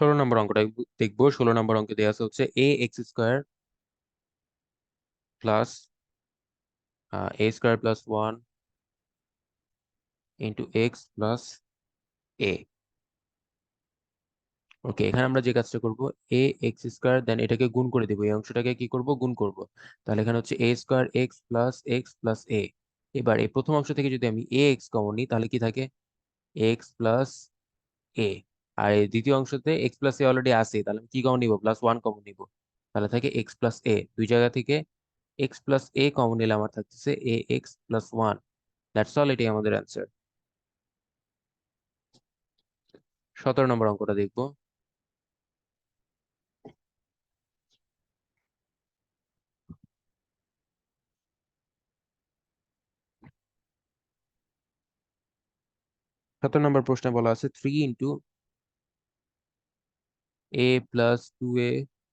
ষোলো নম্বর অঙ্কটা দেখব। ষোলো নম্বর অঙ্কে দেওয়া আছে হচ্ছে a x square plus a square plus one into x plus a okay এখানে আমরা যে কাজটা করব এ এক্স স্কোয়ার দেন এটাকে গুণ করে দেবো। এই অংশটাকে কি করব? গুণ করব। তাহলে এখানে হচ্ছে a square x plus x plus a এবার এই প্রথম অংশ থেকে যদি আমি এ এক্স কমন নিই, তাহলে কি থাকে? এক্স প্লাস এ আর এই দ্বিতীয় অংশতে এক্স প্লাস এ অলরেডি আছে, তাহলে আমি কি কমন নিব? প্লাস ওয়ান কমন নিব। তাহলে থাকে এক্স প্লাস এ দুই জায়গা থেকে এক্স প্লাস এ কমন নিলে আমার থাকতেছে a x plus one that's all এটাই আমাদের অ্যান্সার সতেরো নম্বর অঙ্কটা দেখব। সতেরো নম্বর প্রশ্নে বলা আছে three into a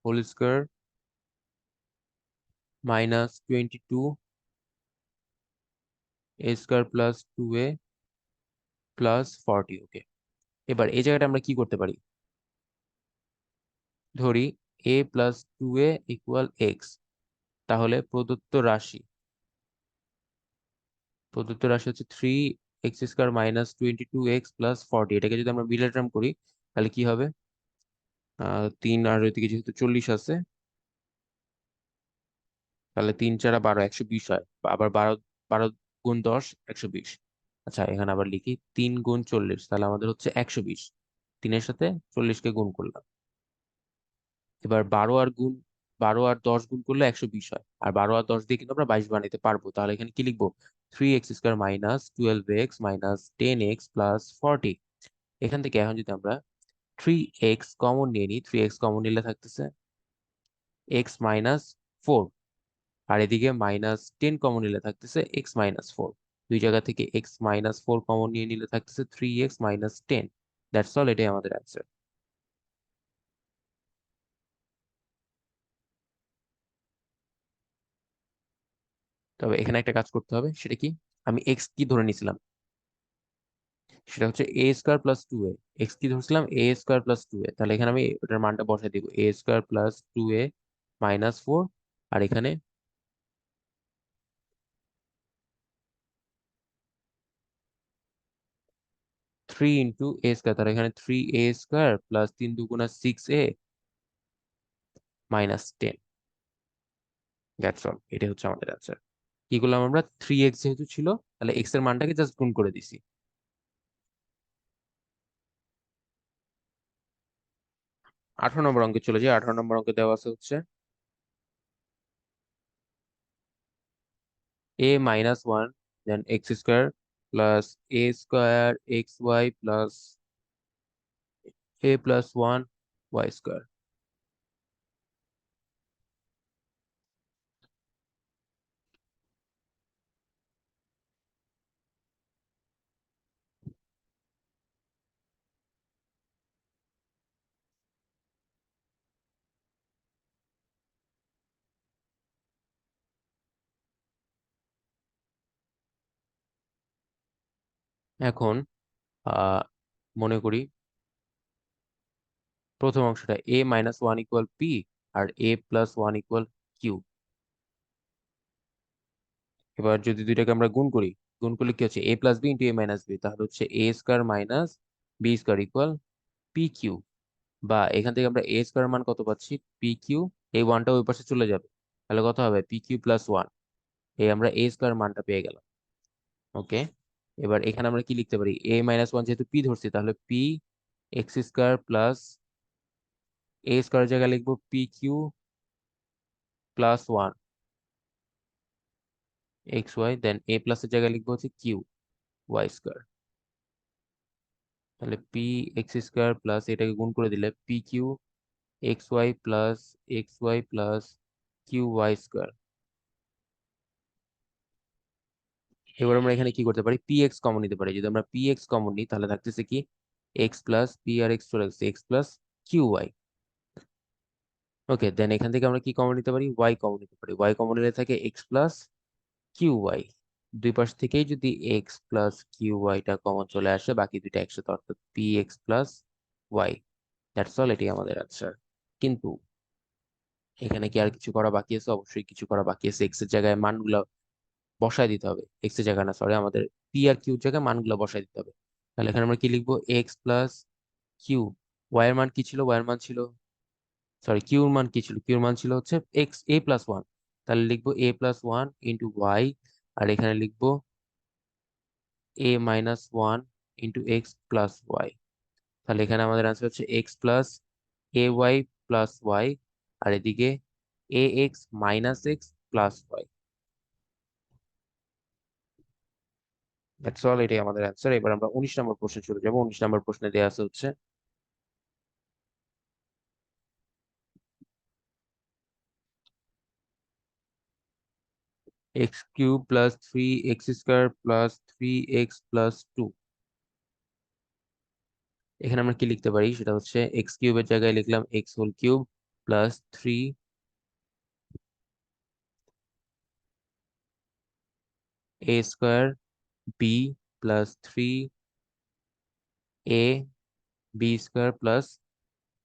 whole square minus twenty two a square plus two a plus forty okay এবার এই জায়গাটা আমরা কি করতে পারি? ধরি a plus two a equal x তাহলে প্রদত্ত রাশি প্রদত্ত রাশি হচ্ছে three x square minus twenty two x plus forty এটাকে যদি আমরা মিডল টার্ম করি, তাহলে কি হবে? তিন আর ওইদিকে যেহেতু চল্লিশ আছে। তাহলে তিন চারা বারো একশো বিশ হয়। আবার বারো বারো গুণ দশ একশো বিশ। আচ্ছা এখানে আবার লিখি তিন গুণ চল্লিশ, তাহলে আমাদের হচ্ছে একশো বিশ। তিনের সাথে চল্লিশকে গুণ করলাম। এবার বারো আর গুণ, বারো আর দশ গুণ করলে একশো বিশ হয়। আর বারো আর দশ দিয়ে কিন্তু আমরা বাইশ বানাইতে পারব। তাহলে এখানে কি লিখব? Three x square minus twelve x minus ten x plus forty এখান থেকে এখন যদি আমরা থ্রি এক্স কমন নিয়ে নিই থ্রি এক্স কমন নিলে থাকতেছে এক্স মাইনাস ফোর আর এদিকে মাইনাস টেন কমন নিলে থাকতেছে এক্স মাইনাস ফোর দুই জায়গা থেকে এক্স মাইনাস ফোর কমন নিয়ে নিলে থাকতেছে three x minus ten that's all এটাই আমাদের অ্যান্সার তবে এখানে একটা কাজ করতে হবে, সেটা কি? আমি এক্স কি ধরে নিয়েছিলাম? সেটা হচ্ছে a square plus two a x কি ধরছিলাম? A square plus two a তাহলে এখানে আমি ওটার মানটা বসাই দিব। A square plus two a minus four আর এখানে থ্রি ইন্টু এ স্কোয়ার তাহলে এখানে থ্রি এ স্কোয়ার প্লাস তিন দুগুণা six a minus ten that's all এটাই হচ্ছে আমাদের অ্যান্সার কি করলাম আমরা? থ্রি এক্স যেহেতু ছিল, তাহলে এক্সের মানটাকে জাস্ট গুণ করে দিছি। আঠারো নম্বর অঙ্কে চলে যাই আঠারো নম্বর অঙ্কে দেওয়া আছে হচ্ছে a minus one then x square plus a square x y plus a plus one y square এখন মনে করি প্রথম অংশটা a minus one equal p R a plus one equal q এবার যদি দুইটাকে আমরা গুণ করি, গুণ করলে কি হচ্ছে? A plus b into a minus b তাহলে হচ্ছে a square minus b square equal p q বা এখান থেকে আমরা এ স্কোয়ার মান কত পাচ্ছি? পি কিউ এই ওয়ানটা ওই পাশে চলে যাবে। তাহলে কত হবে? পি কিউ প্লাস ওয়ান এই আমরা এ স্কোয়ার মানটা পেয়ে গেলাম। ওকে এবার এখানে আমরা কি লিখতে পারি? এ মাইনাস ওয়ান যেহেতু পি ধরছি, তাহলে p x square plus a square জায়গায় লিখব p q plus one x y then a প্লাসের জায়গায় লিখব হচ্ছে কিউ ওয়াই স্কোয়ার তাহলে পি এক্স স্কোয়ার প্লাস এটাকে গুণ করে দিলে p q x y plus x y plus q y square এবার আমরা এখানে কি করতে পারি? পি এক্স কমন নিতে পারি। যদি আমরা পি এক্স কমন নিই, তাহলে থাকতেছে কি? এক্স প্লাস পি আর এক্স চলে x plus q y okay then এখান থেকে আমরা কি কমন নিতে পারি? ওয়াই কমন নিতে পারি। ওয়াই কমন নিলে থাকে এক্স প্লাস কিউ ওয়াই দুই পাশ থেকেই যদি এক্স প্লাস কিউ ওয়াইটা কমন চলে আসে, বাকি দুইটা একসাথে, অর্থাৎ p x plus y that's all এটি আমাদের অ্যান্সার কিন্তু এখানে কি আর কিছু করা বাকি আছে? অবশ্যই কিছু করা বাকি আছে। এক্সের জায়গায় মানগুলো বসায় দিতে হবে। এক্সের জায়গায় না সরি আমাদের পি আর কিউর জায়গায় মানগুলো বসায় দিতে হবে। তাহলে এখানে আমরা কি লিখব? এক্স প্লাস কিউ ওয়াই এর মান কি ছিল? ওয়াই এর মান ছিল সরি কিউর মান কি ছিল? কিউর মান ছিল হচ্ছে এক্স এ প্লাস ওয়ান তাহলে লিখব a plus one into y আর এখানে লিখব a minus one into x plus y তাহলে এখানে আমাদের আনসার হচ্ছে x plus a y plus y আর এদিকে a x minus x plus y that's all এটাই আমাদের অ্যান্সার এবার আমরা উনিশ নম্বর প্রশ্নে চলে যাব। উনিশ নম্বর প্রশ্নে দেওয়া আছে হচ্ছে plus three x square plus three x plus two এখানে আমরা কি লিখতে পারি? সেটা হচ্ছে এক্স কিউবের জায়গায় লিখলাম x whole cube plus three a square plus three a b square plus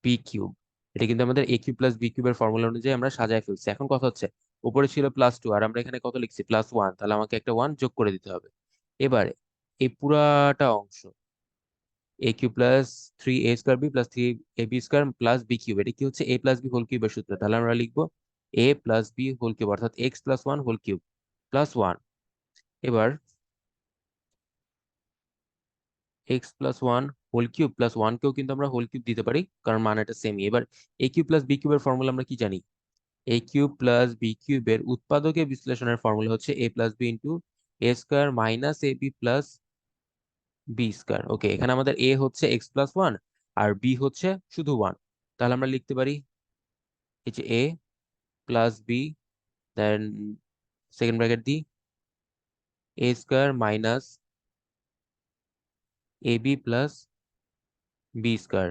b cube এটা কিন্তু আমাদের এ কিউব প্লাস বি কিউবের ফর্মুলা অনুযায়ী আমরা সাজায় ফেলছি। এখন কথা হচ্ছে, উপরে ছিল প্লাস টু আর আমরা এখানে কত লিখছি? প্লাস ওয়ান তাহলে আমাকে একটা ওয়ান যোগ করে দিতে হবে। এবারে, এই পুরাটা অংশ a cube plus three a square b plus three a b square plus b cube এটা কি হচ্ছে? এ প্লাস বি হোল কিউবের সূত্র। তাহলে আমরা লিখব a plus b whole cube অর্থাৎ x plus one whole cube plus one এবার x plus one whole cube plus ওয়ানকেও কিন্তু আমরা হোল কিউব দিতে পারি, কারণ মান এটা সেমই এবার এ কিউব প্লাস বি কিউবের ফর্মুলা আমরা কি জানি? এ কিউব প্লাস বি কিউবের উৎপাদকে বিশ্লেষণের ফর্মুলা হচ্ছে a plus b into a square minus a b plus b square okay এখানে আমাদের এ হচ্ছে এক্স প্লাস ওয়ান আর বি হচ্ছে শুধু ওয়ান তাহলে আমরা লিখতে পারি যে a plus b then second bracket দিই a square minus a b plus b square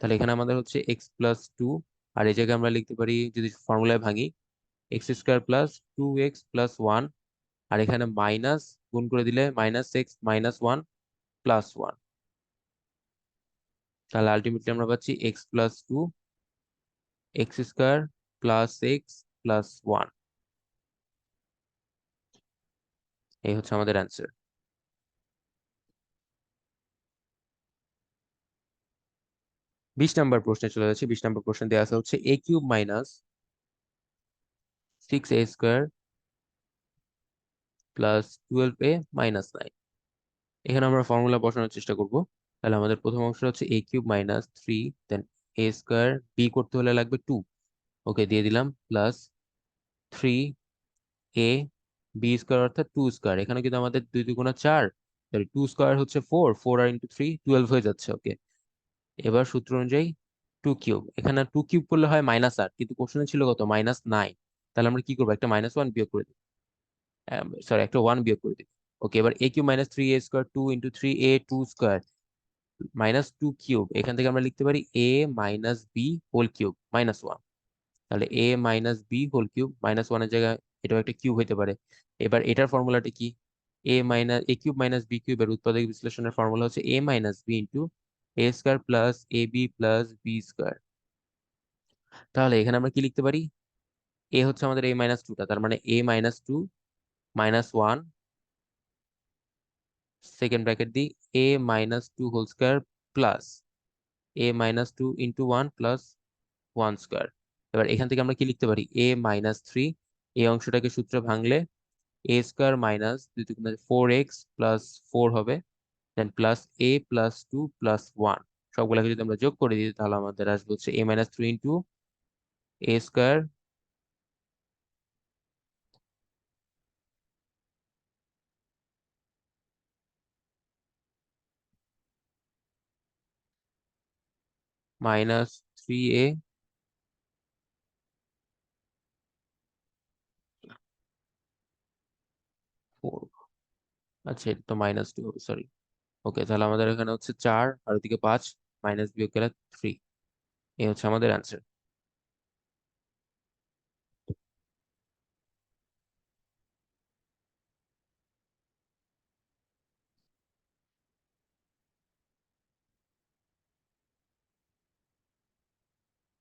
তাহলে এখানে আমাদের হচ্ছে এক্স প্লাস টু আর এই জায়গায় আমরা লিখতে পারি, যদি ফর্মুলায় ভাঙি x square plus two x plus one আর এখানে মাইনাস গুণ করে দিলে minus x minus one plus one তাহলে আলটিমেটলি আমরা পাচ্ছি x plus two x square plus x plus one এই হচ্ছে আমাদের অ্যান্সার বিশ নম্বর প্রশ্নে চলে যাচ্ছে। বিশ নম্বর প্রশ্ন দেওয়া আছে হচ্ছে a cube minus six a square plus twelve a minus nine এখানে আমরা ফর্মুলা বসানোর চেষ্টা করব। তাহলে আমাদের প্রথম অংশ হচ্ছে a cube minus three then a square b করতে হলে লাগবে টু ওকে দিয়ে দিলাম plus three a b square অর্থাৎ টু স্কোয়ার এখানে কিন্তু আমাদের দুই দুগুণা চার টু স্কোয়ার হচ্ছে ফোর ফোর আর ইন্টু থ্রি টুয়েলভ হয়ে যাচ্ছে ওকে এবার সূত্র অনুযায়ী টু কিউব এখানে টু কিউব করলে হয় মাইনাস আট, কিন্তু কোশ্চেনে ছিল কত? মাইনাস নাইন তাহলে আমরা কি করব? একটা মাইনাস ওয়ান বিয়োগ করে দিই সরি একটা ওয়ান বিয়োগ করে দিই ওকে এবার a cube minus three a square two into three a two square minus two cube এখান থেকে আমরা লিখতে পারি a minus b whole cube minus one তাহলে a minus b whole cube minus ওয়ানের জায়গায় এটাও একটা কিউব হইতে পারে। এবার এটার ফর্মুলাটা কি? A minus a cube minus b কিউবের উৎপাদক বিশ্লেষণের ফর্মুলা হচ্ছে a minus b into a square plus a b plus b square তাহলে এখানে আমরা কি লিখতে পারি? এ হচ্ছে আমাদের এ মাইনাস টুটা তার মানে a minus two minus one second bracket দিই a minus two whole square plus a minus two into one plus one square এবার এখান থেকে আমরা কি লিখতে পারি? এ মাইনাস থ্রি এই অংশটাকে সূত্রে ভাঙলে a square minus four x plus four হবে then plus a plus two plus one সবগুলোকে যদি আমরা যোগ করে দিই, তাহলে আমাদের আসবে হচ্ছে a minus three into a square three a four আচ্ছা এটা তো মাইনাস টু সরি ওকে তাহলে আমাদের এখানে হচ্ছে চার আর ওদিকে পাঁচ মাইনাস বিয়োগ গেলে থ্রি এই হচ্ছে আমাদের অ্যান্সার